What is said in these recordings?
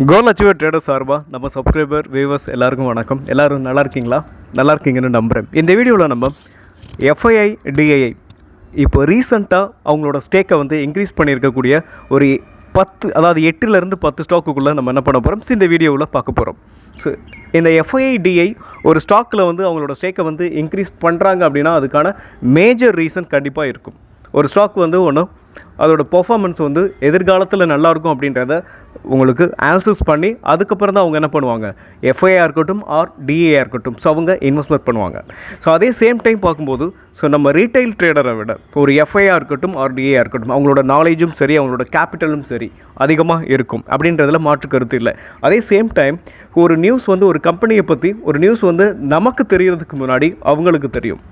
கோல் achiever trader சார்பாக நம்ம subscriber viewers எல்லாருக்கும் வணக்கம். எல்லோரும் நல்லா இருக்கீங்களா? நல்லா இருக்கீங்கன்னு நம்புகிறேன் இந்த வீடியோவில் நம்ம எஃப்ஐஐ டிஐஐ இப்போ ரீசண்டாக அவங்களோட ஸ்டேக்கை வந்து இன்க்ரீஸ் பண்ணியிருக்கக்கூடிய ஒரு பத்து அதாவது எட்டுலேருந்து பத்து ஸ்டாக்குக்குள்ளே நம்ம என்ன பண்ண போகிறோம் இந்த வீடியோவில் பார்க்க போகிறோம் ஸோ இந்த எஃப்ஐஐடிஐ ஒரு ஸ்டாக்கில் வந்து அவங்களோட ஸ்டேக்கை வந்து இன்க்ரீஸ் பண்ணுறாங்க அப்படின்னா அதுக்கான மேஜர் ரீசன் கண்டிப்பாக இருக்கும். ஒரு ஸ்டாக் வந்து ஒன்று அதோட பெர்ஃபார்மன்ஸ் வந்து எதிர்காலத்தில் நல்லாயிருக்கும் அப்படின்றத உங்களுக்கு ஆன்சர்ஸ் பண்ணி அதுக்கப்புறம் தான் அவங்க என்ன பண்ணுவாங்க? எஃப்ஐஆர் இருக்கட்டும் ஆர் டிஏஆர் இருக்கட்டும். ஸோ அவங்க இன்வெஸ்ட்மெண்ட் பண்ணுவாங்க. ஸோ அதே சேம் டைம் பார்க்கும்போது ஸோ நம்ம ரீட்டைல் ட்ரேடரை விட ஒரு எஃப்ஐஆர் இருக்கட்டும் ஆர் டிஏஆர் இருக்கட்டும் அவங்களோட நாலேஜும் சரி அவங்களோட கேபிட்டலும் சரி அதிகமாக இருக்கும். அப்படின்றதுல மாற்று கருத்து இல்லை. அதே சேம் டைம் ஒரு நியூஸ் வந்து ஒரு கம்பெனியை பற்றி ஒரு நியூஸ் வந்து நமக்கு தெரியறதுக்கு முன்னாடி அவங்களுக்கு தெரியும்.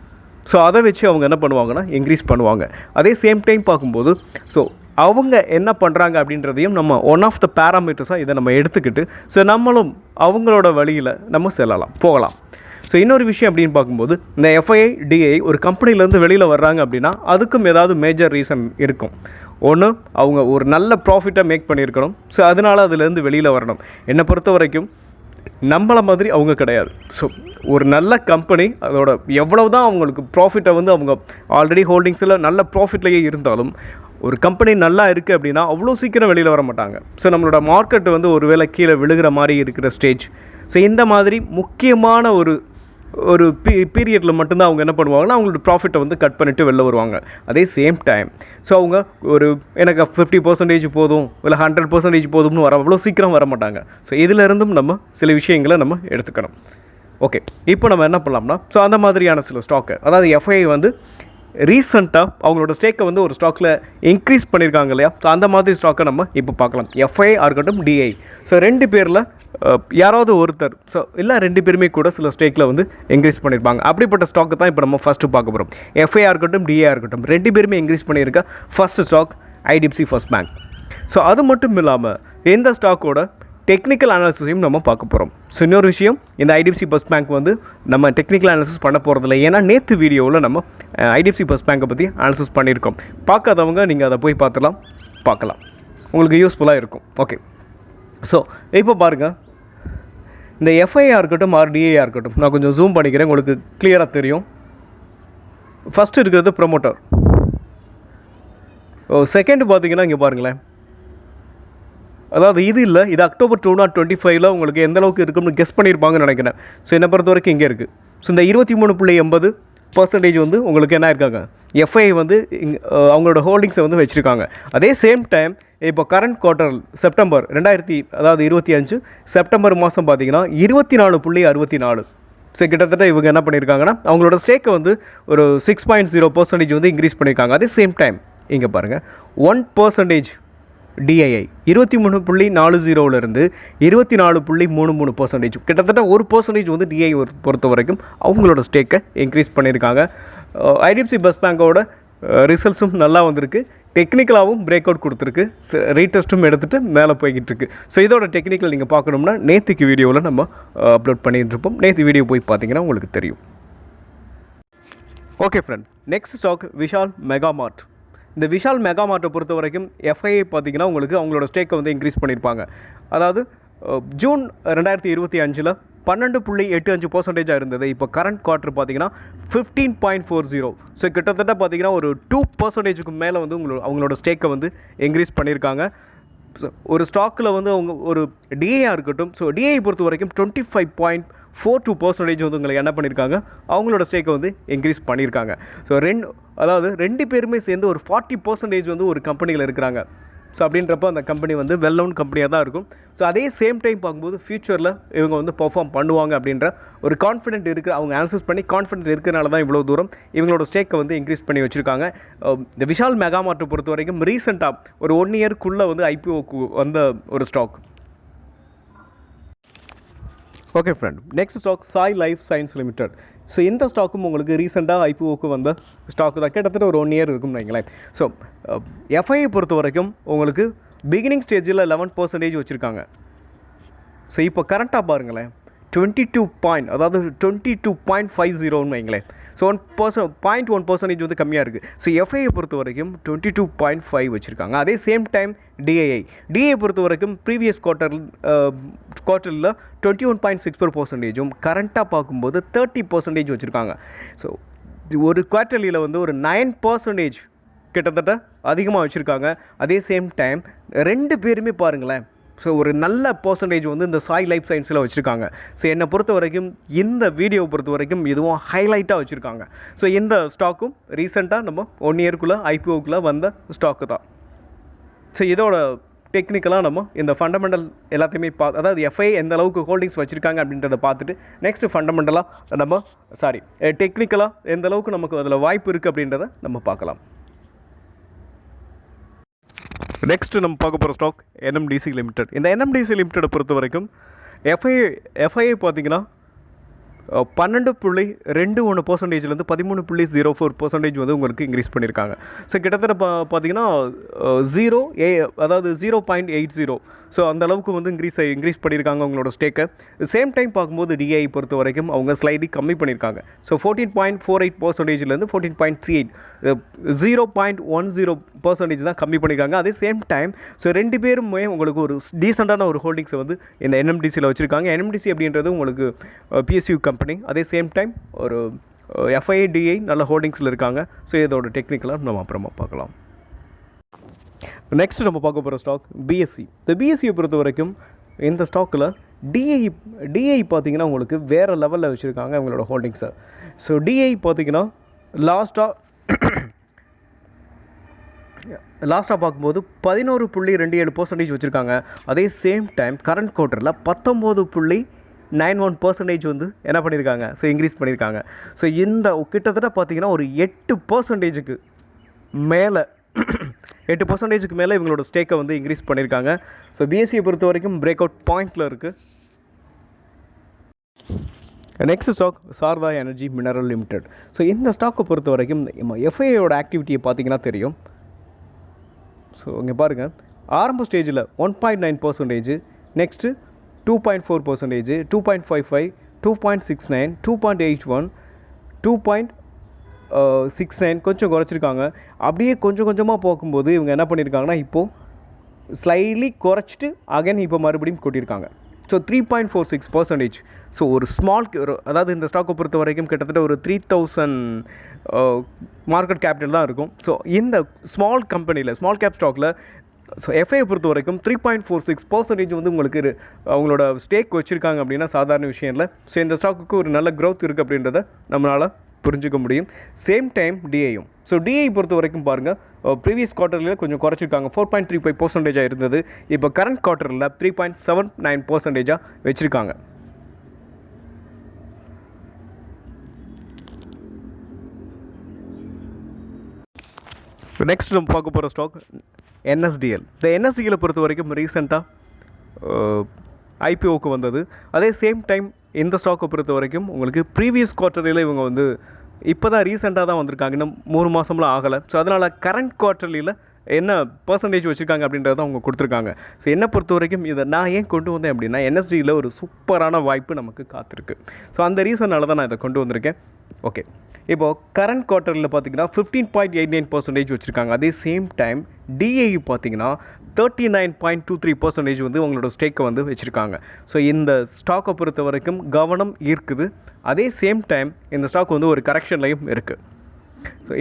ஸோ அதை வச்சு அவங்க என்ன பண்ணுவாங்கன்னா இன்க்ரீஸ் பண்ணுவாங்க. அதே சேம் டைம் பார்க்கும்போது ஸோ அவங்க என்ன பண்ணுறாங்க அப்படின்றதையும் நம்ம ஒன் ஆஃப் த பேராமீட்டர்ஸாக இதை நம்ம எடுத்துக்கிட்டு ஸோ நம்மளும் அவங்களோட வழியில் நம்ம செல்லலாம் போகலாம். ஸோ இன்னொரு விஷயம் அப்படின்னு பார்க்கும்போது இந்த எஃப்ஐஐ டிஐ ஒரு கம்பெனிலேருந்து வெளியில் வர்றாங்க அப்படின்னா அதுக்கும் ஏதாவது மேஜர் ரீசன் இருக்கும். ஒன்று அவங்க ஒரு நல்ல ப்ராஃபிட்டை மேக் பண்ணியிருக்கணும். ஸோ அதனால் அதுலேருந்து வெளியில் வரணும். என்னை பொறுத்த வரைக்கும் நம்மளை மாதிரி அவங்க கிடையாது. ஸோ ஒரு நல்ல கம்பெனி அதோட எவ்வளவு தான் அவங்களுக்கு ப்ராஃபிட்டை வந்து அவங்க ஆல்ரெடி ஹோல்டிங்ஸில் நல்ல ப்ராஃபிட்லேயே இருந்தாலும் ஒரு கம்பெனி நல்லா இருக்குது அப்படின்னா அவ்வளோ சீக்கிரம் வெளியில் வர மாட்டாங்க. ஸோ நம்மளோட மார்க்கெட் வந்து ஒரு வேளை கீழே விழுகிற மாதிரி இருக்கிற ஸ்டேஜ் ஸோ இந்த மாதிரி முக்கியமான ஒரு ஒரு பீ பீரியடில் மட்டும்தான் அவங்க என்ன பண்ணுவாங்கன்னா அவங்களோட ப்ராஃபிட்டை வந்து கட் பண்ணிவிட்டு வெளில வருவாங்க. அதே சேம் டைம் ஸோ அவங்க ஒரு எனக்கு ஃபிஃப்டி பர்சன்டேஜ் போதும் இல்லை ஹண்ட்ரட் பர்சன்டேஜ் போதும்னு வர அவ்வளோ சீக்கிரம் வர மாட்டாங்க. ஸோ இதிலிருந்தும் நம்ம சில விஷயங்களை நம்ம எடுத்துக்கணும். ஓகே இப்போ நம்ம என்ன பண்ணலாம்னா ஸோ அந்த மாதிரியான சில ஸ்டாக்கு அதாவது எஃப்ஐ வந்து ரீசெண்டாக அவங்களோட ஸ்டேக்கை வந்து ஒரு ஸ்டாக்கில் இன்க்ரீஸ் பண்ணியிருக்காங்க இல்லையா? ஸோ அந்த மாதிரி ஸ்டாக்கை நம்ம இப்போ பார்க்கலாம். எஃப்ஐ இருக்கட்டும் டிஐ ஸோ ரெண்டு பேரில் யாராவது ஒருத்தர் ஸோ இல்லை ரெண்டு பேருமே கூட சில ஸ்டேக்கில் வந்து இன்க்ரீஸ் பண்ணியிருப்பாங்க அப்படிப்பட்ட ஸ்டாக்கு தான் இப்போ நம்ம ஃபஸ்ட்டு பார்க்க போகிறோம் எஃப்ஐஆர் இருக்கட்டும் டிஏஆர் இருக்கட்டும் ரெண்டு பேருமே இன்க்ரீஸ் பண்ணியிருக்க first stock IDFC first bank so அது மட்டும் இல்லாமல் எந்த ஸ்டாக்கோட டெக்னிக்கல் அனாலிசிஸையும் நம்ம பார்க்க போகிறோம் ஸோ இன்னொரு விஷயம் இந்த ஐடிஎஃப்சி பஸ் பேங்க் வந்து நம்ம டெக்னிக்கல் அனாலிசிஸ் பண்ண போகிறதில்ல ஏன்னா நேற்று வீடியோவில் நம்ம ஐடிஎஃப்சி பஸ் பேங்க்கை பற்றி அனாலிசிஸ் பண்ணியிருக்கோம். பார்க்காதவங்க நீங்கள் அதை போய் பார்த்துலாம் பார்க்கலாம். உங்களுக்கு யூஸ்ஃபுல்லாக இருக்கும். ஓகே ஸோ இப்போ பாருங்கள் இந்த எஃப்ஐஆர் இருக்கட்டும் ஆர்டிஏயாக இருக்கட்டும் நான் கொஞ்சம் ஜூம் பண்ணிக்கிறேன் உங்களுக்கு கிளியராக தெரியும். ஃபஸ்ட்டு இருக்கிறது ப்ரொமோட்டர் ஓ செகண்ட் பார்த்தீங்கன்னா இங்கே பாருங்களேன். அதாவது இது இல்லை இது அக்டோபர் டூ நாட் டுவெண்ட்டி ஃபைவ்ல உங்களுக்கு எந்த அளவுக்கு இருக்கும்னு கெஸ் பண்ணியிருப்பாங்கன்னு நினைக்கிறேன். ஸோ என்னை பொறுத்த வரைக்கும் இங்கே இருக்குது ஸோ இந்த இருபத்தி மூணு புள்ளி எண்பது பர்சன்டேஜ் வந்து உங்களுக்கு என்ன இருக்காங்க எஃப்ஐ வந்து அவங்களோட ஹோல்டிங்ஸை வந்து வச்சுருக்காங்க. அதே சேம் டைம் இப்போ கரண்ட் குவார்ட்டர் செப்டம்பர் ரெண்டாயிரத்தி அதாவது இருபத்தி அஞ்சு செப்டம்பர் மாதம் பார்த்தீங்கன்னா இருபத்தி நாலு புள்ளி அறுபத்தி நாலு. ஸோ கிட்டத்தட்ட இவங்க என்ன பண்ணியிருக்காங்கன்னா அவங்களோட ஸ்டேக்கை வந்து ஒரு சிக்ஸ் பாயிண்ட் ஜீரோ பர்சன்டேஜ் வந்து இன்க்ரீஸ் பண்ணியிருக்காங்க அதே சேம் டைம் இங்கே பாருங்கள் ஒன் பர்சன்டேஜ் டிஐஐ இருபத்தி மூணு புள்ளி நாலு ஜீரோவிலேருந்து இருபத்தி நாலு புள்ளி மூணு மூணு பர்சன்டேஜ் கிட்டத்தட்ட ஒரு பர்சன்டேஜ் வந்து டிஐ பொறுத்த வரைக்கும் அவங்களோட ஸ்டேக்கை இன்க்ரீஸ் பண்ணியிருக்காங்க. ஐடிஎஃப்சி பஸ் பேங்கோட ரிசல்ட்ஸும் நல்லா வந்திருக்கு. டெக்னிக்கலாகவும் பிரேக் அவுட் கொடுத்துருக்கு ரீடெஸ்ட்டும் எடுத்துகிட்டு மேலே போய்கிட்டு இருக்கு ஸோ இதோட டெக்னிக்கல் நீங்கள் பார்க்கணும்னா நேற்றுக்கு வீடியோவில் நம்ம அப்லோட் பண்ணிகிட்ருப்போம் இருப்போம் நேற்று வீடியோ போய் பார்த்தீங்கன்னா உங்களுக்கு தெரியும். Okay friend next stock Vishal mega mart இந்த விஷால் மெகா மார்ட்டை பொறுத்த வரைக்கும் எஃப்ஐஐ பார்த்தீங்கன்னா உங்களுக்கு அவங்களோட ஸ்டேக்கை வந்து இன்க்ரீஸ் பண்ணியிருப்பாங்க. அதாவது ஜூன் ரெண்டாயிரத்தி இருபத்தி அஞ்சில் பன்னெண்டு புள்ளி எட்டு அஞ்சு பர்சன்டேஜாக இருந்தது. இப்போ கரண்ட் குவார்ட்டர் பார்த்தீங்கன்னா fifteen point four zero so கிட்டத்தட்ட பார்த்தீங்கன்னா ஒரு டூ பர்சன்டேஜுக்கு மேலே வந்து உங்களோட அவங்களோட ஸ்டேக்கை வந்து இன்க்ரீஸ் பண்ணியிருக்காங்க. ஒரு ஸ்டாக்கில் வந்து அவங்க ஒரு டிஏஆர் இருக்கட்டும். ஸோ டிஐ பொறுத்த வரைக்கும் twenty five point four two percentage வந்து உங்களுக்கு என்ன பண்ணியிருக்காங்க அவங்களோட ஸ்டேக்கை வந்து இன்க்ரீஸ் பண்ணியிருக்காங்க ஸோ ரெண்டு அதாவது ரெண்டு பேருமே சேர்ந்து ஒரு ஃபார்ட்டி பர்சன்டேஜ் வந்து ஒரு கம்பெனியில் இருக்கிறாங்க. ஸோ அப்படின்றப்ப அந்த கம்பெனி வந்து வெல் நோன் கம்பெனியாக தான் இருக்கும். ஸோ அதே சேம் டைம் பார்க்கும்போது ஃப்யூச்சரில் இவங்க வந்து பெர்ஃபார்ம் பண்ணுவாங்க அப்படின்ற ஒரு கான்ஃபிடென்ட் இருக்கிற அவங்க ஆன்சர்ஸ் பண்ணி கான்ஃபிடென்ட் இருக்கிறனால தான் இவ்வளோ தூரம் இவங்களோட ஸ்டேக்கை வந்து இன்க்ரீஸ் பண்ணி வச்சுருக்காங்க. இந்த விஷால் மெகா மார்ட்டை பொறுத்த வரைக்கும் ரீசெண்டாக ஒரு ஒன் இயர்க்குள்ளே வந்து ஐபிஓக்கு வந்த ஒரு stock okay friend next stock Sai life science limited so இந்த ஸ்டாக்கும் உங்களுக்கு ரீசெண்டாக ஐபிஓக்கு வந்த ஸ்டாக்கு தான். கிட்டத்தட்ட ஒரு ஒன் இயர் இருக்கும்னு வைங்களேன். ஸோ எஃப்ஐயை uh, பொறுத்த வரைக்கும் உங்களுக்கு பிகினிங் ஸ்டேஜில் லெவன் பர்சன்டேஜ் வச்சுருக்காங்க. ஸோ இப்போ கரண்ட்டாக பாருங்களேன். டுவெண்ட்டி டூ பாயிண்ட் அதாவது டுவெண்ட்டி டூ பாயிண்ட் ஃபைவ் ஜீரோன்னு வைங்களேன் so one person point one percentage வந்து கம்மியாக இருக்குது ஸோ எஃப்ஐயை பொறுத்த வரைக்கும் டுவெண்ட்டி டூ பாயிண்ட் ஃபைவ் வச்சுருக்காங்க. அதே சேம் டைம் டிஐஐ டிஐ பொறுத்த வரைக்கும் previous quarter குவார்ட்டரில் twenty one point six four பர்சன்டேஜும் கரண்ட்டாக பார்க்கும்போது தேர்ட்டி பர்சன்டேஜ் வச்சுருக்காங்க. ஸோ ஒரு குவார்ட்டர்லியில் வந்து ஒரு நைன் பர்சன்டேஜ் கிட்டத்தட்ட அதிகமாக வச்சுருக்காங்க. அதே சேம் டைம் ரெண்டு பேருமே பாருங்களேன் ஸோ ஒரு நல்ல பர்சன்டேஜ் வந்து இந்த சாய் லைஃப் சயின்ஸில் வச்சுருக்காங்க. ஸோ என்னை பொறுத்த வரைக்கும் இந்த வீடியோவை பொறுத்த வரைக்கும் இதுவும் ஹைலைட்டாக வச்சுருக்காங்க. ஸோ இந்த ஸ்டாக்கும் ரீசெண்டாக நம்ம ஒன் இயர்க்குள்ளே ஐபிஓக்குள்ளே வந்த ஸ்டாக்கு தான். ஸோ இதோட டெக்னிக்கலாக நம்ம இந்த ஃபண்டமெண்டல் எல்லாத்தையுமே பா அதாவது எஃப்ஐ எந்த அளவுக்கு ஹோல்டிங்ஸ் வச்சுருக்காங்க அப்படின்றத பார்த்துட்டு நெக்ஸ்ட்டு ஃபண்டமெண்டலாக நம்ம சாரி டெக்னிக்கலாக எந்த அளவுக்கு நமக்கு அதில் வாய்ப்பு இருக்குது அப்படின்றத நம்ம பார்க்கலாம். நெக்ஸ்ட் நம்ம பார்க்க போகிற ஸ்டாக் என்எம்டிசி லிமிடெட் இந்த என்எம்டிசி லிமிடெட் பொறுத்த வரைக்கும் எஃப்ஐ எஃப்ஐஐ பார்த்தீங்கன்னா பன்னெண்டு புள்ளி ரெண்டு ஒன்று பர்சன்டேஜ்லேருந்து பதிமூணு புள்ளி ஜீரோ ஃபோர் பர்சன்டேஜ் வந்து உங்களுக்கு இன்க்ரீஸ் பண்ணியிருக்காங்க. ஸோ கிட்டத்தட்ட பா பார்த்தீங்கன்னா ஜீரோ ஏ அதாவது zero point eight zero so அந்த அளவுக்கு வந்து இன்க்ரீஸ் இன்க்ரீஸ் பண்ணியிருக்காங்க அவங்களோட ஸ்டேக்கை சேம் டைம் பார்க்கும்போது டிஐ பொறுத்த வரைக்கும் அவங்க ஸ்லைடி கம்மி பண்ணியிருக்காங்க. So fourteen point four eight பர்சன்டேஜ்லேருந்து fourteen point three eight zero point one zero percentage தான் கம்மி பண்ணியிருக்காங்க. அதே சேம் டைம் ஸோ ரெண்டு பேருமே உங்களுக்கு ஒரு டீசெண்டான ஒரு ஹோல்டிங்ஸை வந்து இந்த என்எம்டிசியில் வச்சுருக்காங்க. என்எம்டிசி அப்படின்றது உங்களுக்கு பிஎஸ்யூ கம்பெனி அதே சேம் டைம் ஒரு எஃப்ஐடிஐ நல்ல ஹோல்டிங்ஸில் இருக்காங்க. ஸோ இதோட டெக்னிக்கலாக நம்ம அப்புறமா பார்க்கலாம். நெக்ஸ்ட் நம்ம பார்க்க போகிற ஸ்டாக் பிஎஸ்சி இந்த பிஎஸ்சியை பொறுத்த வரைக்கும் இந்த ஸ்டாக்கில் டிஐ டிஐ பார்த்தீங்கன்னா உங்களுக்கு வேறு லெவலில் வச்சுருக்காங்க அவங்களோட ஹோல்டிங்ஸை ஸோ டிஐ பார்த்தீங்கன்னா லாஸ்ட்டாக லாஸ்ட்டாக பார்க்கும்போது பதினோரு புள்ளி ரெண்டு ஏழு பர்சன்டேஜ் வச்சுருக்காங்க. அதே சேம் டைம் கரண்ட் குவார்ட்டரில் பத்தொம்போது புள்ளி நைன் ஒன் பர்சன்டேஜ் வந்து என்ன பண்ணியிருக்காங்க? ஸோ இன்க்ரீஸ் பண்ணியிருக்காங்க. ஸோ இந்த கிட்டத்தட்ட பார்த்தீங்கன்னா ஒரு எட்டு பர்சன்டேஜுக்கு மேலே எட்டு பர்சன்டேஜுக்கு மேலே இவங்களோட ஸ்டேக்கை வந்து இன்க்ரீஸ் பண்ணியிருக்காங்க. ஸோ பிஎஸ்சியை பொறுத்த வரைக்கும் பிரேக் அவுட் பாயிண்டில் இருக்குது next stock Sharda energy mineral limited so இந்த ஸ்டாக்கை பொறுத்த வரைக்கும் நம்ம எஃப்ஐயோட ஆக்டிவிட்டியை பார்த்தீங்கன்னா தெரியும். ஸோ இங்கே பாருங்கள் ஆரம்ப ஸ்டேஜில் one point nine percentage next two point four percentage two point five five two point six nine two point eight one two point six nine கொஞ்சம் குறைச்சிருக்காங்க. அப்படியே கொஞ்சம் கொஞ்சமாக போகும்போது இவங்க என்ன பண்ணியிருக்காங்கன்னா இப்போது ஸ்லைட்லி குறைச்சிட்டு அகைன் இப்போ மறுபடியும் கூட்டியிருக்காங்க. So three point four six percentage so ஒரு ஸ்மால் அதாவது இந்த ஸ்டாக்கை பொறுத்த வரைக்கும் கிட்டத்தட்ட ஒரு த்ரீ தௌசண்ட் மார்க்கெட் கேபிட்டல் தான் இருக்கும். ஸோ இந்த ஸ்மால் கம்பெனியில் ஸ்மால் கேப் ஸ்டாக்கில் ஸோ எஃப்ஐயை பொறுத்த வரைக்கும் three point four six percentage வந்து உங்களுக்கு அவங்களோட ஸ்டேக் வச்சுருக்காங்க அப்படின்னா சாதாரண விஷயம் இல்லை ஸோ இந்த ஸ்டாக்குக்கு ஒரு நல்ல க்ரோத் இருக்குது அப்படின்றத நம்மளால் புரிஞ்சுக்க முடியும். சேம் டைம் டிஐயும் ஸோ டிஐ பொறுத்த வரைக்கும் பாருங்கள் ப்ரீவியஸ் குவார்ட்டரில் கொஞ்சம் குறைச்சிருக்காங்க. ஃபோர் பாயிண்ட் த்ரீ ஃபைவ் பர்சன்டேஜாக இருந்தது. இப்போ கரண்ட் குவார்ட்டரில் த்ரீ பாயிண்ட் செவன் நைன் பர்சன்டேஜாக வச்சுருக்காங்க. நெக்ஸ்ட் நம்ம பார்க்க போகிற ஸ்டாக் என்எஸ்டிஎல் இந்த என்எஸ்டிஎலை பொறுத்த வரைக்கும் ரீசெண்டாக ஐபிஓக்கு வந்தது. அதே சேம் டைம் இந்த ஸ்டாக்கை பொறுத்த வரைக்கும் உங்களுக்கு ப்ரீவியஸ் குவார்ட்டரியில் இவங்க வந்து இப்போ தான் ரீசெண்டாக தான் வந்திருக்காங்க. இன்னும் மூணு மாதம்லாம் ஆகலை. ஸோ அதனால் கரண்ட் குவார்ட்டர்லியில் என்ன பர்சன்டேஜ் வச்சுருக்காங்க அப்படின்றத அவங்க கொடுத்துருக்காங்க. ஸோ என்னை பொறுத்த வரைக்கும் இதை நான் ஏன் கொண்டு வந்தேன் அப்படின்னா என்எஸ்டியில் ஒரு சூப்பரான வாய்ப்பு நமக்கு காத்திருக்கு. ஸோ அந்த ரீசனால் தான் நான் இதை கொண்டு வந்திருக்கேன். ஓகே இப்போது கரண்ட் குவார்ட்டரில் பார்த்தீங்கன்னா fifteen point eight nine percentage வச்சுருக்காங்க. அதே சேம் டைம் டிஏ பார்த்தீங்கன்னா thirty nine point two three percentage வந்து உங்களோட ஸ்டேக்கை வந்து வச்சுருக்காங்க. ஸோ இந்த ஸ்டாக்கை பொறுத்த வரைக்கும் கவனம் இருக்குது அதே சேம் டைம் இந்த ஸ்டாக் வந்து ஒரு கரெக்ஷன்லையும் இருக்குது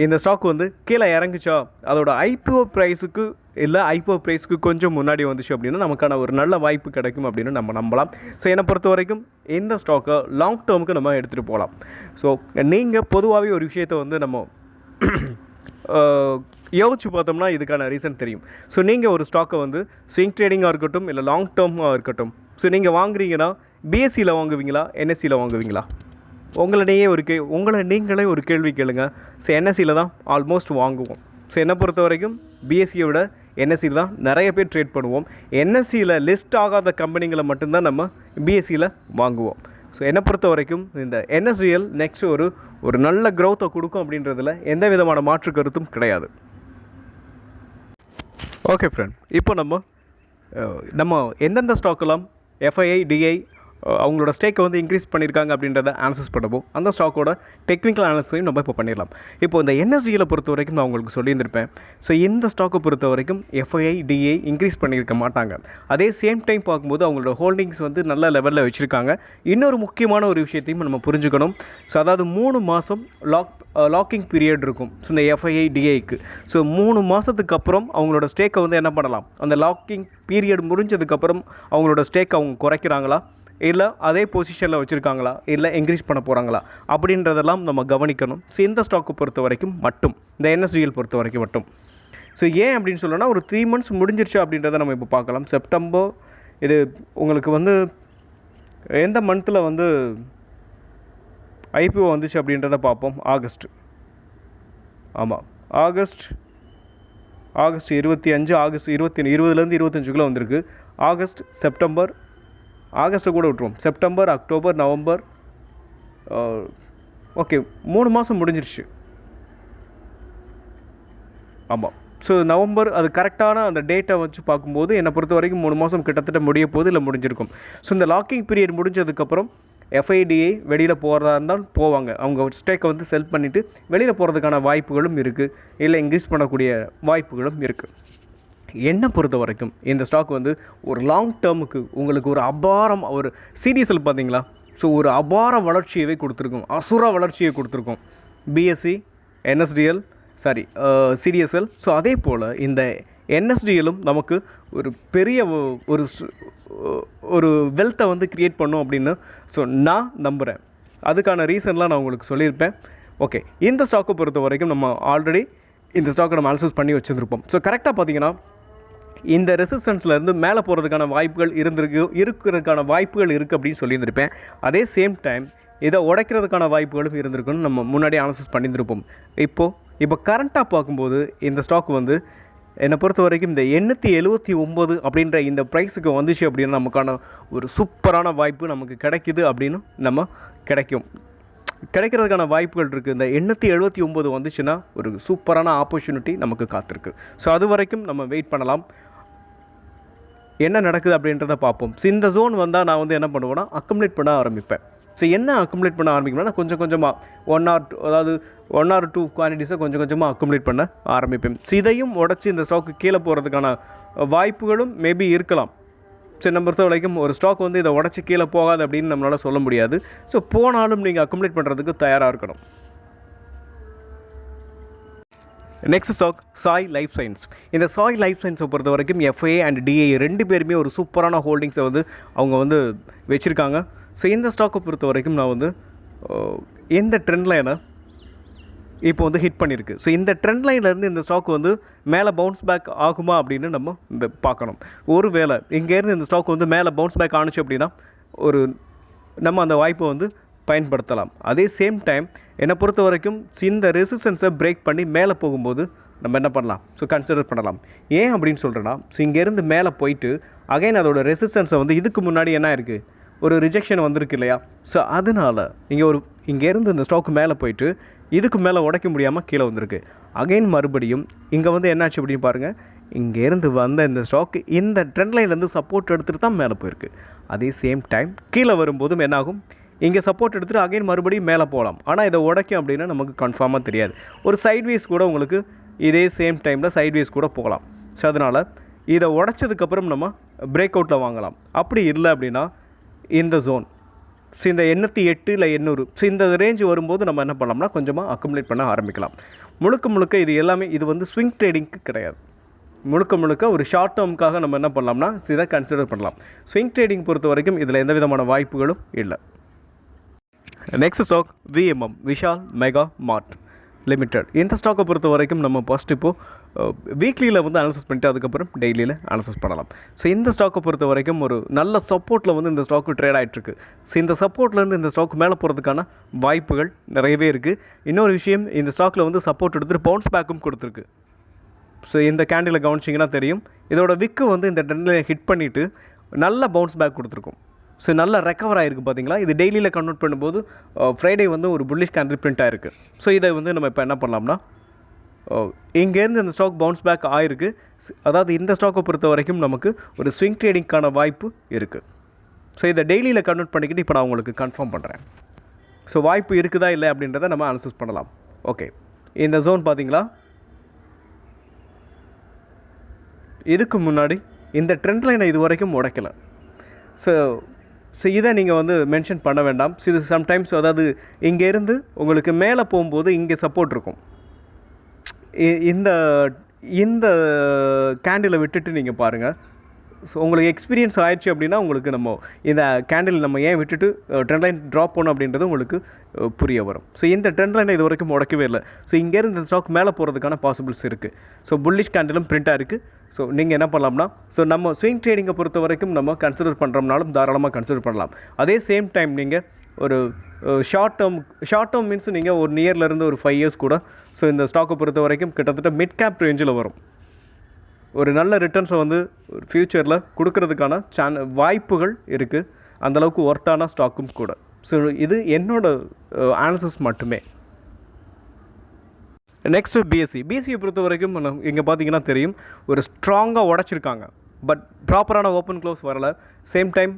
இந்த ஸ்டாக் வந்து கீழே இறங்குச்சா? அதோட ஐபிஓ ப்ரைஸுக்கு இல்லை ஐபிஓ ப்ரைஸ்க்கு கொஞ்சம் முன்னாடி வந்துச்சு அப்படின்னா நமக்கான ஒரு நல்ல வாய்ப்பு கிடைக்கும் அப்படின்னு நம்ம நம்பலாம். ஸோ என்னை பொறுத்த வரைக்கும் இந்த ஸ்டாக்கை லாங் டேர்முக்கு நம்ம எடுத்துகிட்டு போகலாம். ஸோ நீங்கள் பொதுவாகவே ஒரு விஷயத்தை வந்து நம்ம யோசிச்சு பார்த்தோம்னா இதுக்கான ரீசன் தெரியும். ஸோ நீங்கள் ஒரு ஸ்டாக்கை வந்து ஸ்விங் ட்ரேடிங்காக இருக்கட்டும் இல்லை லாங் டேர்மாக இருக்கட்டும். ஸோ நீங்கள் வாங்குறீங்கன்னா பிஎஸ்சியில் வாங்குவீங்களா என்எஸ்சியில் வாங்குவீங்களா? உங்களிடையே ஒரு கே உங்களை நீங்களே ஒரு கேள்வி கேளுங்க. ஸோ என்எஸ்சியில் தான் ஆல்மோஸ்ட் வாங்குவோம். ஸோ என்னை பொறுத்த வரைக்கும் பிஎஸ்சியை விட என்எஸ்சியில் தான் நிறைய பேர் ட்ரேட் பண்ணுவோம். என்எஸ்சியில் லிஸ்ட் ஆகாத கம்பெனிங்களை மட்டும்தான் நம்ம பிஎஸ்சியில் வாங்குவோம். ஸோ என்னை பொறுத்த வரைக்கும் இந்த என்எஸ்டிஎல் நெக்ஸ்ட் ஒரு ஒரு நல்ல க்ரௌத்தை கொடுக்கும் அப்படின்றதுல எந்த விதமான மாற்று கருத்தும் கிடையாது. ஓகே ஃப்ரெண்ட் இப்போ நம்ம நம்ம எந்தெந்த ஸ்டாக்கெல்லாம் எஃப்ஐஐ டிஐ அவங்களோட ஸ்டேக்கை வந்து இன்க்ரீஸ் பண்ணியிருக்காங்க அப்படின்றத ஆன்சர்ஸ் பண்ணுவோம் அந்த ஸ்டாக்கோட டெக்னிக்கல் அனாலிஸையும் நம்ம இப்போ பண்ணிடலாம். இப்போ இந்த என்எஸ்டியில் பொறுத்த வரைக்கும் நான் உங்களுக்கு சொல்லியிருந்திருப்பேன். ஸோ இந்த ஸ்டாக்கை பொறுத்த வரைக்கும் எஃப்ஐஐ டிஏ இன்க்ரீஸ் பண்ணியிருக்க மாட்டாங்க. அதே சேம் டைம் பார்க்கும்போது அவங்களோட ஹோல்டிங்ஸ் வந்து நல்ல லெவலில் வச்சுருக்காங்க. இன்னொரு முக்கியமான ஒரு விஷயத்தையும் நம்ம புரிஞ்சுக்கணும். ஸோ அதாவது மூணு மாதம் லாக் லாக்கிங் பீரியட் இருக்கும். ஸோ இந்த எஃப்ஐஐ டிஐக்கு ஸோ மூணு மாதத்துக்கு அப்புறம் அவங்களோட ஸ்டேக்கை வந்து என்ன பண்ணலாம்? அந்த லாக்கிங் பீரியட் முடிஞ்சதுக்கப்புறம் அவங்களோட ஸ்டேக் அவங்க குறைக்கிறாங்களா? இல்லை அதே பொசிஷனில் வச்சுருக்காங்களா? இல்லை இன்க்ரீஸ் பண்ண போகிறாங்களா அப்படின்றதெல்லாம் நம்ம கவனிக்கணும். ஸோ இந்த ஸ்டாக்கை பொறுத்த வரைக்கும் மட்டும். இந்த என்எஸ்டிஎல் பொறுத்த வரைக்கும் மட்டும். ஸோ ஏன் அப்படின்னு சொல்லணும்னா ஒரு த்ரீ மந்த்ஸ் முடிஞ்சிருச்சு அப்படின்றத நம்ம இப்போ பார்க்கலாம். செப்டம்பர் இது உங்களுக்கு வந்து எந்த மந்தில் வந்து ஐபிஓ வந்துச்சு அப்படின்றத பார்ப்போம். ஆகஸ்ட் ஆமாம் ஆகஸ்ட் ஆகஸ்ட் இருபத்தி அஞ்சு ஆகஸ்ட் இருபத்தி இருபதுலேருந்து இருபத்தஞ்சுக்குள்ளே வந்திருக்கு. ஆகஸ்ட் செப்டம்பர் ஆகஸ்ட்டை கூட விட்ருவோம் செப்டம்பர் அக்டோபர் நவம்பர் ஓகே மூணு மாதம் முடிஞ்சிருச்சு. ஆமாம் ஸோ நவம்பர் அது கரெக்டான அந்த டேட்டை வச்சு பார்க்கும்போது என்னை பொறுத்த வரைக்கும் மூணு மாதம் கிட்டத்தட்ட முடிய போது இல்லை முடிஞ்சிருக்கும். ஸோ இந்த லாக்கிங் பீரியட் முடிஞ்சதுக்கப்புறம் எஃப்ஐடிஐ வெளியில் போகிறதா இருந்தால் போவாங்க. அவங்க ஸ்டேக்கை வந்து செல் பண்ணிவிட்டு வெளியில் போகிறதுக்கான வாய்ப்புகளும் இருக்குது இல்லை இன்க்ரீஸ் பண்ணக்கூடிய வாய்ப்புகளும் இருக்குது என்னை பொறுத்த வரைக்கும் இந்த ஸ்டாக் வந்து ஒரு லாங் டேர்முக்கு உங்களுக்கு ஒரு அபாரம் ஒரு சிடிஎஸ்எல் பார்த்தீங்களா? ஸோ ஒரு அபார வளர்ச்சியவே கொடுத்துருக்கும். அசுர வளர்ச்சியை கொடுத்துருக்கும். BSC NSDL sorry CDSL so அதே போல் இந்த என்எஸ்டிஎலும் நமக்கு ஒரு பெரிய ஒரு ஒரு வெல்த்தை வந்து க்ரியேட் பண்ணும் அப்படின்னு ஸோ நான் நம்புகிறேன் அதுக்கான ரீசன்லாம் நான் உங்களுக்கு சொல்லியிருப்பேன். ஓகே இந்த ஸ்டாக்கை பொறுத்த வரைக்கும் நம்ம ஆல்ரெடி இந்த ஸ்டாக்கை நம்ம அனலைஸ் பண்ணி வச்சுருந்துருப்போம். ஸோ கரெக்டாக பார்த்தீங்கன்னா இந்த ரெசிஸ்டன்ஸ்லேருந்து மேலே போகிறதுக்கான வாய்ப்புகள் இருந்திருக்கு இருக்கிறதுக்கான வாய்ப்புகள் இருக்குது அப்படின்னு சொல்லியிருந்திருப்பேன். அதே சேம் டைம் இதை உடைக்கிறதுக்கான வாய்ப்புகளும் இருந்திருக்குன்னு நம்ம முன்னாடி அனாலிசிஸ் பண்ணியிருந்திருப்போம். இப்போது இப்போ கரண்ட்டாக பார்க்கும்போது இந்த ஸ்டாக் வந்து என்னை பொறுத்த வரைக்கும் இந்த எண்ணூற்றி எழுபத்தி ஒம்பது அப்படின்ற இந்த ப்ரைஸுக்கு வந்துச்சு அப்படின்னா நமக்கான ஒரு சூப்பரான வாய்ப்பு நமக்கு கிடைக்குது அப்படின்னு நம்ம கிடைக்கும். கிடைக்கிறதுக்கான வாய்ப்புகள் இருக்குது இந்த எண்ணூற்றி எழுபத்தி ஒம்பது வந்துச்சுன்னா ஒரு சூப்பரான ஆப்பர்ச்சுனிட்டி நமக்கு காத்திருக்கு. ஸோ அது வரைக்கும் நம்ம வெயிட் பண்ணலாம். என்ன நடக்குது அப்படின்றத பார்ப்போம். ஸோ இந்த ஜோன் வந்தால் நான் வந்து என்ன பண்ணுவேன்னா அக்கம்ப்ளீட் பண்ண ஆரம்பிப்பேன். ஸோ என்ன அக்குமுலேட் பண்ண ஆரம்பிக்கணும்னா கொஞ்சம் கொஞ்சமாக ஒன் ஆர் டூ அதாவது ஒன் ஆர் டூ குவான்டிட்டிஸை கொஞ்சம் கொஞ்சமாக அக்குமுலேட் பண்ண ஆரம்பிப்பேன். ஸோ இதையும் உடச்சி இந்த ஸ்டாக்கு கீழே போகிறதுக்கான வாய்ப்புகளும் மேபி இருக்கலாம். சரி நம்ம பொறுத்த வரைக்கும் ஒரு ஸ்டாக் வந்து இதை உடச்சி கீழே போகாது அப்படின்னு நம்மளால் சொல்ல முடியாது. ஸோ போனாலும் நீங்கள் அக்குமுலேட் பண்ணுறதுக்கு தயாராக இருக்கணும். Next stock Sai life science இந்த சாய் லைஃப் சயின்ஸை பொறுத்த வரைக்கும் எஃப்ஏ அண்ட் டிஏ ரெண்டு பேருமே ஒரு சூப்பரான ஹோல்டிங்ஸை வந்து அவங்க வந்து வச்சுருக்காங்க. ஸோ இந்த ஸ்டாக்கை பொறுத்த வரைக்கும் நான் வந்து எந்த ட்ரெண்ட் லைனை இப்போ வந்து ஹிட் பண்ணியிருக்கு ஸோ இந்த ட்ரெண்ட் லைன்லேருந்து இந்த ஸ்டாக் வந்து மேலே பவுன்ஸ் பேக் ஆகுமா அப்படின்னு நம்ம இந்த பார்க்கணும். ஒரு வேளை இங்கேருந்து இந்த ஸ்டாக் வந்து மேலே பவுன்ஸ் பேக் ஆணுச்சு அப்படின்னா ஒரு நம்ம அந்த வாய்ப்பை வந்து பயன்படுத்தலாம். அதே சேம் டைம் என்னை பொறுத்த வரைக்கும் இந்த ரெசிஸ்டன்ஸை பிரேக் பண்ணி மேலே போகும்போது நம்ம என்ன பண்ணலாம்? ஸோ கன்சிடர் பண்ணலாம். ஏன் அப்படின்னு சொல்கிறேன்னா ஸோ இங்கேருந்து மேலே போயிட்டு அகைன் அதோட ரெசிஸ்டன்ஸை வந்து இதுக்கு முன்னாடி என்ன இருக்குது ஒரு ரிஜெக்ஷன் வந்திருக்கு இல்லையா? ஸோ அதனால் இங்கே ஒரு இங்கேருந்து இந்த ஸ்டாக் மேலே போயிட்டு இதுக்கு மேலே உடைக்க முடியாமல் கீழே வந்திருக்கு. அகைன் மறுபடியும் இங்கே வந்து என்னாச்சு அப்படின்னு பாருங்கள் இங்கேருந்து வந்த இந்த ஸ்டாக் இந்த ட்ரெண்ட் லைன்லேருந்து சப்போர்ட் எடுத்துகிட்டு தான் மேலே போயிருக்கு. அதே சேம் டைம் கீழே வரும்போதும் என்னாகும் இங்கே சப்போர்ட் எடுத்துகிட்டு அகைன் மறுபடியும் மேலே போகலாம் ஆனால் இதை உடைக்கும் அப்படின்னா நமக்கு கன்ஃபார்மாக தெரியாது. ஒரு சைட்வேஸ் கூட உங்களுக்கு இதே சேம் டைமில் சைட்வேஸ் கூட போகலாம். ஸோ அதனால் இதை உடைச்சதுக்கப்புறம் நம்ம பிரேக் அவுட்டில் வாங்கலாம். அப்படி இல்லை அப்படின்னா இந்த ஜோன் ஸோ இந்த எண்ணூற்றி எட்டு இல்லை எண்ணூறு. ஸோ இந்த ரேஞ்ச் வரும்போது நம்ம என்ன பண்ணலாம்னா கொஞ்சமாக அக்குமுலேட் பண்ண ஆரம்பிக்கலாம். முழுக்க முழுக்க இது எல்லாமே இது வந்து ஸ்விங் ட்ரேடிங்க்கு கிடையாது. முழுக்க முழுக்க ஒரு ஷார்ட் டேர்முக்காக நம்ம என்ன பண்ணலாம்னா இதை கன்சிடர் பண்ணலாம். ஸ்விங் ட்ரேடிங் பொறுத்த வரைக்கும் இதில் எந்த விதமான வாய்ப்புகளும் இல்லை. Next stock VMM Vishal mega mart limited இந்த ஸ்டாக்கை பொறுத்த வரைக்கும் நம்ம ஃபஸ்ட் இப்போது வீக்லியில் வந்து அனாலிசிஸ் பண்ணிட்டு அதுக்கப்புறம் டெய்லியில் அனாலிசிஸ் பண்ணலாம். ஸோ இந்த ஸ்டாக்கை பொறுத்த வரைக்கும் ஒரு நல்ல சப்போர்ட்டில் வந்து இந்த ஸ்டாக்கு ட்ரேட் ஆகிட்டுருக்கு ஸோ இந்த சப்போர்ட்லேருந்து இந்த ஸ்டாக் மேலே போகிறதுக்கான வாய்ப்புகள் நிறையவே இருக்குது இன்னொரு விஷயம் இந்த ஸ்டாக்கில் வந்து சப்போர்ட் எடுத்துகிட்டு பவுன்ஸ் பேக்கும் கொடுத்துருக்கு. ஸோ இந்த கேண்டிலை கவனிச்சிங்கன்னா தெரியும். இதோட விக்கு வந்து இந்த ட்ரெண்டில் ஹிட் பண்ணிவிட்டு நல்ல பவுன்ஸ் பேக் கொடுத்துருக்கும். ஸோ நல்ல ரெக்கவர் ஆகிருக்கு பார்த்தீங்களா இது டெய்லியில் கன்வெர்ட் பண்ணும்போது ஃப்ரைடே வந்து ஒரு புல்லிஷ் கேண்டில் பிரிண்ட் ஆயிருக்கு. ஸோ இதை வந்து நம்ம இப்போ என்ன பண்ணலாம்னா இங்கேருந்து இந்த ஸ்டாக் பவுன்ஸ் பேக் ஆயிருக்கு. ஸ்- அதாவது இந்த ஸ்டாக்கை பொறுத்த வரைக்கும் நமக்கு ஒரு ஸ்விங் ட்ரேடிங்க்கான வாய்ப்பு இருக்குது ஸோ இதை டெய்லியில் கன்வெர்ட் பண்ணிக்கிட்டு இப்போ நான் உங்களுக்கு கன்ஃபார்ம் பண்ணுறேன் ஸோ வாய்ப்பு இருக்குதா இல்லை அப்படின்றத நம்ம அனலைஸ் பண்ணலாம். ஓகே இந்த ஜோன் பார்த்தீங்களா இதுக்கு முன்னாடி இந்த ட்ரெண்ட் லைனை இது வரைக்கும் உடைக்கல. ஸோ ஸோ இதை நீங்கள் வந்து மென்ஷன் பண்ண வேண்டாம். ஸோ இது சம்டைம்ஸ் அதாவது இங்கேருந்து உங்களுக்கு மேலே போகும்போது இங்கே சப்போர்ட் இருக்கும். இ- இந்த இந்த கேண்டிலை விட்டுட்டு நீங்கள் பாருங்கள் ஸோ உங்களுக்கு எக்ஸ்பீரியன்ஸ் ஆயிடுச்சு அப்படின்னா உங்களுக்கு நம்ம இந்த கேண்டில் நம்ம ஏன் விட்டுட்டு ட்ரெண்ட் லைன் ட்ராப் பண்ணோம் அப்படின்றது உங்களுக்கு புரிய வரும். ஸோ இந்த ட்ரெண்ட் லைனை இது வரைக்கும் உடைக்கவே இல்லை. ஸோ இங்கேருந்து இந்த ஸ்டாக் மேலே போகிறதுக்கான பாசிபிள்ஸ் இருக்குது ஸோ புல்லிஷ் கேண்டிலும் பிரிண்ட்டாக இருக்குது ஸோ நீங்கள் என்ன பண்ணலாம்னா ஸோ நம்ம ஸ்விங் ட்ரேடிங்கை பொறுத்த வரைக்கும் நம்ம கன்சிடர் பண்ணுறோம்னாலும் தாராளமாக கன்சிடர் பண்ணலாம். அதே சேம் டைம் நீங்கள் ஒரு short term short term means நீங்கள் ஒரு நியர்லேருந்து ஒரு ஃபைவ் இயர்ஸ் கூட ஸோ இந்த ஸ்டாக்கை பொறுத்த வரைக்கும் கிட்டத்தட்ட மிட் கேப் ரேஞ்சில் வரும். ஒரு நல்ல ரிட்டர்ன்ஸை வந்து ஃப்யூச்சரில் கொடுக்கறதுக்கான சான் வாய்ப்புகள் இருக்குது அந்தளவுக்கு ஒர்த்தான ஸ்டாக்கும் கூட. ஸோ இது என்னோடய ஆன்சர்ஸ் மட்டுமே. நெக்ஸ்ட்டு பிஎஸ்சி பிஎஸ்சியை பொறுத்த வரைக்கும் இங்கே பார்த்தீங்கன்னா தெரியும் ஒரு ஸ்ட்ராங்காக உடச்சிருக்காங்க. பட் ப்ராப்பரான ஓப்பன் க்ளோஸ் வரல. சேம் டைம்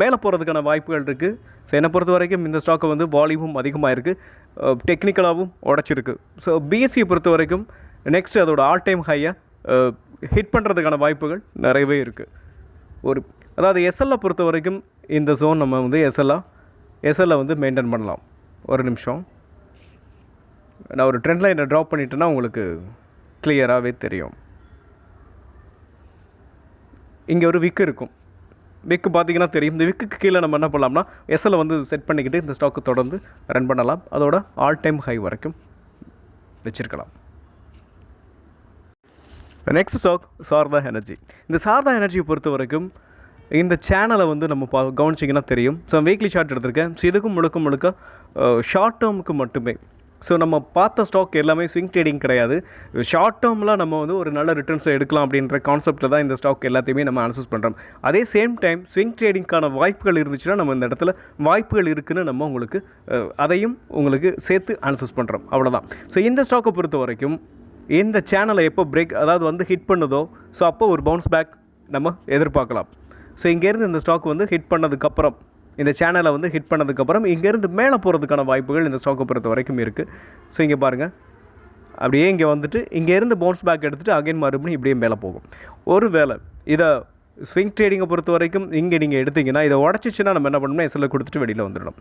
மேலே போகிறதுக்கான வாய்ப்புகள் இருக்குது ஸோ என்னை பொறுத்த வரைக்கும் இந்த ஸ்டாக்கை வந்து வால்யூமும் அதிகமாக இருக்குது டெக்னிக்கலாகவும் உடச்சிருக்கு. ஸோ பிஎஸ்சியை பொறுத்த வரைக்கும் நெக்ஸ்ட் அதோட ஆல் டைம் ஹையை ஹிட் பண்ணுறதுக்கான வாய்ப்புகள் நிறையவே இருக்குது ஒரு அதாவது எஸ்எல்லை பொறுத்த வரைக்கும் இந்த ஜோன் நம்ம வந்து எஸ்எல்ஆ எஸ்எல்லை வந்து மெயின்டைன் பண்ணலாம். ஒரு நிமிஷம். நான் ஒரு ட்ரெண்ட் லைனை ட்ராப் பண்ணிட்டேன்னா உங்களுக்கு கிளியராகவே தெரியும். இங்கே ஒரு விக்கு இருக்கும். விக்கு பார்த்தீங்கன்னா தெரியும். இந்த விக்குக்கு கீழே நம்ம என்ன பண்ணலாம்னா எஸ்எல் வந்து செட் பண்ணிக்கிட்டு இந்த ஸ்டாக்கு தொடர்ந்து ரன் பண்ணலாம். அதோட ஆல் டைம் ஹை வரைக்கும் வச்சுருக்கலாம். நெக்ஸ்ட் ஸ்டாக் சாரதா எனர்ஜி இந்த சாரதா எனர்ஜியை பொறுத்த வரைக்கும் இந்த சேனலை வந்து நம்ம பா கவனிச்சிங்கன்னா தெரியும். ஸோ வீக்லி ஷார்ட் எடுத்திருக்கேன். ஸோ இதுக்கும் முழுக்க முழுக்க ஷார்ட் டேர்முக்கு மட்டுமே ஸோ நம்ம பார்த்த ஸ்டாக் எல்லாமே ஸ்விங் ட்ரேடிங் கிடையாது. ஷார்ட் டேர்மில் நம்ம வந்து ஒரு நல்ல ரிட்டர்ன்ஸை எடுக்கலாம் அப்படின்ற கான்செப்ட்டில் தான் இந்த ஸ்டாக் எல்லாத்தையுமே நம்ம அனசஸ் பண்ணுறோம் அதே சேம் டைம் ஸ்விங் ட்ரேடிங்க்கான வாய்ப்புகள் இருந்துச்சுன்னா நம்ம இந்த இடத்துல வாய்ப்புகள் இருக்குதுன்னு நம்ம உங்களுக்கு அதையும் உங்களுக்கு சேர்த்து அனசஸ் பண்ணுறோம் அவ்வளோதான் ஸோ இந்த ஸ்டாக்கை பொறுத்த வரைக்கும் இந்த சேனலை எப்போ பிரேக் அதாவது வந்து ஹிட் பண்ணுதோ ஸோ அப்போ ஒரு பவுன்ஸ் பேக் நம்ம எதிர்பார்க்கலாம். ஸோ இங்கேருந்து இந்த ஸ்டாக் வந்து ஹிட் பண்ணதுக்கப்புறம் இந்த சேனலை வந்து ஹிட் பண்ணதுக்கப்புறம் இங்கேருந்து மேலே போகிறதுக்கான வாய்ப்புகள் இந்த ஸ்டாக்கை பொறுத்த வரைக்கும் இருக்குது ஸோ இங்கே பாருங்கள் அப்படியே இங்கே வந்துட்டு இங்கேருந்து பவுன்ஸ் பேக் எடுத்துகிட்டு அகைன் மறுபடியும் இப்படியே மேலே போகும். ஒரு வேளை இதை ஸ்விங் ட்ரேடிங்கை பொறுத்த வரைக்கும் இங்கே நீங்கள் எடுத்தீங்கன்னா இதை உடச்சிச்சின்னா நம்ம என்ன பண்ணணும்னா எஸ்எல்ல கொடுத்துட்டு வெளியில் வந்துடணும்.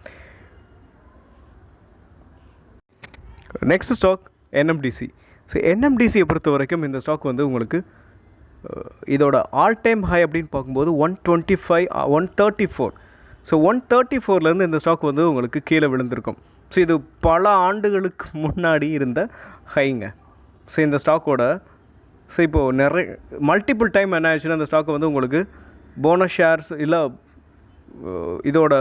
நெக்ஸ்ட் ஸ்டாக் என்எம்டிசி ஸோ என்எம்டிசியை பொறுத்த வரைக்கும் இந்த ஸ்டாக் வந்து உங்களுக்கு இதோட ஆல் டைம் ஹை அப்படின்னு பார்க்கும்போது one twenty five one thirty four so one thirty ஃபோர்லேருந்து இந்த ஸ்டாக் வந்து உங்களுக்கு கீழே விழுந்திருக்கும். ஸோ இது பல ஆண்டுகளுக்கு முன்னாடி இருந்த ஹைங்க ஸோ இந்த ஸ்டாக்கோட ஸோ இப்போது நிறைய மல்டிபிள் டைம் என்ன ஆயிடுச்சுன்னா இந்த ஸ்டாக் வந்து உங்களுக்கு போனஸ் ஷேர்ஸ் இல்லை இதோட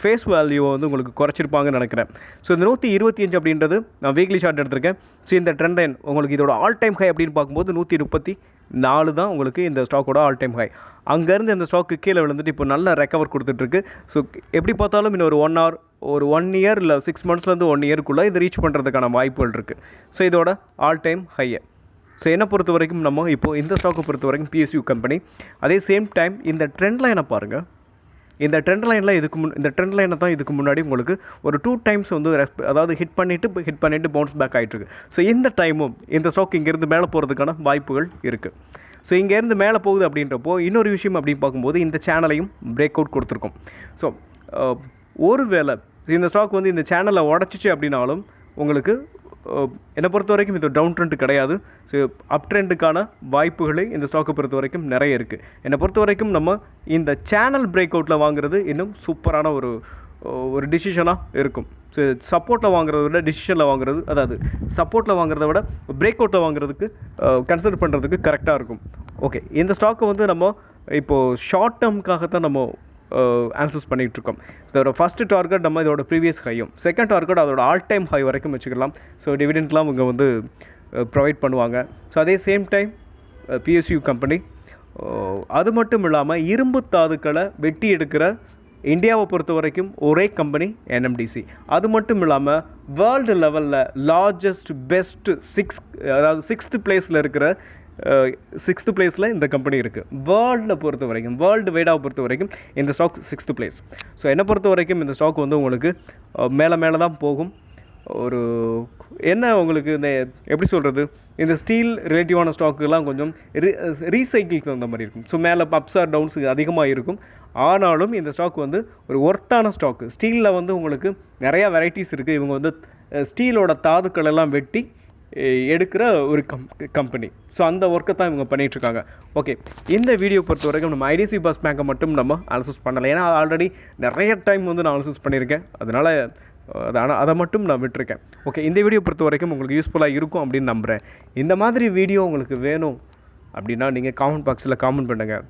ஃபேஸ் வேல்யூவை வந்து உங்களுக்கு குறைச்சிருப்பாங்கன்னு நினைக்கிறேன். ஸோ இந்த நூற்றி இருபத்தி அஞ்சு அப்படின்றது நான் வீக்லி ஷார்ட் எடுத்திருக்கேன். ஸோ இந்த ட்ரெண்ட் லைன் உங்களுக்கு இதோட ஆல் டைம் ஹை அப்படின்னு பார்க்கும்போது நூற்றி முப்பத்தி நாலு தான் உங்களுக்கு இந்த ஸ்டாக்கோட ஆல் டைம் ஹை அங்கேருந்து இந்த ஸ்டாக்கு கீழே விழுந்துட்டு இப்போ நல்ல ரெக்கவர் கொடுத்துட்ருக்கு. ஸோ எப்படி பார்த்தாலும் இன்னும் ஒரு ஒன் ஹவர் ஒரு ஒன் இயர் இல்லை சிக்ஸ் மந்த்ஸ்லேருந்து ஒன் இயர்க்குள்ளே இது ரீச் பண்ணுறதுக்கான வாய்ப்புகள் இருக்குது ஸோ இதோட ஆல் டைம் ஹையை ஸோ என்னை பொறுத்த வரைக்கும் நம்ம இப்போது இந்த ஸ்டாக்கை பொறுத்த வரைக்கும் பிஎஸ்யூ கம்பெனி அதே சேம் டைம் இந்த ட்ரெண்ட் லைனை பாருங்கள் இந்த ட்ரெண்ட் லைனில் இதுக்கு முன் இந்த ட்ரெண்ட் லைனை தான் இதுக்கு முன்னாடி உங்களுக்கு ஒரு டூ டைம்ஸ் வந்து ரெஸ்ப அதாவது ஹிட் பண்ணிவிட்டு ஹிட் பண்ணிவிட்டு பவுன்ஸ் பேக் ஆகிட்டுருக்கு ஸோ இந்த டைமும் இந்த ஸ்டாக் இங்கேருந்து மேலே போகிறதுக்கான வாய்ப்புகள் இருக்குது ஸோ இங்கேருந்து மேலே போகுது அப்படின்றப்போ இன்னொரு விஷயம் அப்படின்னு பார்க்கும்போது இந்த சேனலையும் பிரேக் அவுட் கொடுத்துருக்கோம். ஸோ ஒரு வேளை இந்த ஸ்டாக் வந்து இந்த சேனலை உடச்சிச்சு அப்படின்னாலும் உங்களுக்கு என்னை பொறுத்த வரைக்கும் இது டவுன் ட்ரெண்ட் கிடையாது. ஸோ அப் ட்ரெண்டுக்கான வாய்ப்புகளே இந்த ஸ்டாக்கை பொறுத்த வரைக்கும் நிறைய இருக்குது என்னை பொறுத்த வரைக்கும் நம்ம இந்த சேனல் பிரேக் அவுட்டில் வாங்குறது இன்னும் சூப்பரான ஒரு ஒரு டிசிஷனாக இருக்கும். ஸோ சப்போர்ட்டில் வாங்குறத விட டிசிஷனில் வாங்குறது அதாவது சப்போர்ட்டில் வாங்குறத விட பிரேக் அவுட்டில் வாங்குறதுக்கு கன்சிடர் பண்ணுறதுக்கு கரெக்டாக இருக்கும். ஓகே இந்த ஸ்டாக்கை வந்து நம்ம இப்போது ஷார்ட் டேர்முக்காக தான் நம்ம ஆன்சர்ஸ் பண்ணிகிட்டு இருக்கோம் இதோட ஃபஸ்ட்டு டார்கெட் நம்ம இதோட ப்ரீவியஸ் ஹையும் செகண்ட் டார்கெட் அதோட ஆல் டைம் ஹை வரைக்கும் வச்சுக்கலாம். ஸோ டிவிடெண்ட்லாம் இவங்க வந்து ப்ரொவைட் பண்ணுவாங்க. ஸோ அதே சேம் டைம் பிஎஸ்யூ கம்பெனி அது மட்டும் இல்லாமல் இரும்பு தாதுக்களை வெட்டி எடுக்கிற இந்தியாவை பொறுத்த வரைக்கும் ஒரே கம்பெனி என்எம்டிசி அது மட்டும் இல்லாமல் வேர்ல்டு லெவலில் லார்ஜஸ்ட் பெஸ்ட் சிக்ஸ் அதாவது சிக்ஸ்த் பிளேஸில் இருக்கிற சிக்ஸ்த்து பிளேஸில் இந்த கம்பெனி இருக்குது வேர்ல்டில் பொறுத்த வரைக்கும் வேர்ல்டு வைடாக பொறுத்த வரைக்கும் இந்த ஸ்டாக் சிக்ஸ்த்து பிளேஸ் ஸோ என்னை பொறுத்த வரைக்கும் இந்த ஸ்டாக் வந்து உங்களுக்கு மேலே மேலே தான் போகும். ஒரு என்ன உங்களுக்கு இந்த எப்படி சொல்கிறது இந்த ஸ்டீல் ரிலேட்டிவான ஸ்டாக்குலாம் கொஞ்சம் ரீ ரீசைக்கிள்க்கு தகுந்த மாதிரி இருக்கும். ஸோ மேலே அப்ஸ் ஆர் டவுன்ஸ் அதிகமாக இருக்கும். ஆனாலும் இந்த ஸ்டாக் வந்து ஒரு ஒர்த்தான ஸ்டாக்கு ஸ்டீலில் வந்து உங்களுக்கு நிறையா வெரைட்டிஸ் இருக்குது இவங்க வந்து ஸ்டீலோட தாதுக்கள் எல்லாம் வெட்டி எடுக்கிற ஒரு கம் கம்பெனி ஸோ அந்த ஒர்க்கை தான் இவங்க பண்ணிகிட்ருக்காங்க ஓகே இந்த வீடியோ பொறுத்த வரைக்கும் நம்ம ஐடிசி பஸ் பேங்கை மட்டும் நம்ம அனலிசிஸ் பண்ணலை. ஏன்னா ஆல்ரெடி நிறைய டைம் வந்து நான் அனலிசிஸ் பண்ணியிருக்கேன். அதனால் அது ஆனால் அதை மட்டும் நான் விட்டுருக்கேன். ஓகே இந்த வீடியோ பொறுத்த வரைக்கும் உங்களுக்கு யூஸ்ஃபுல்லாக இருக்கும் அப்படின்னு நம்புகிறேன் இந்த மாதிரி வீடியோ உங்களுக்கு வேணும் அப்படின்னா நீங்கள் காமெண்ட் பாக்ஸில் காமெண்ட் பண்ணுங்கள்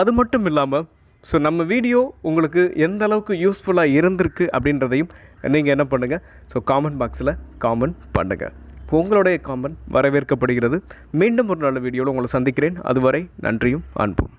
அது மட்டும் இல்லாமல் ஸோ நம்ம வீடியோ உங்களுக்கு எந்த அளவுக்கு யூஸ்ஃபுல்லாக இருந்திருக்கு அப்படின்றதையும் நீங்கள் என்ன பண்ணுங்கள் ஸோ காமெண்ட் பாக்ஸில் காமெண்ட் பண்ணுங்கள் உங்களுடைய காம்பன் வரவேற்கப்படுகிறது. மீண்டும் ஒரு நல்ல வீடியோவில் உங்களை சந்திக்கிறேன். அதுவரை நன்றியும் அன்பும்.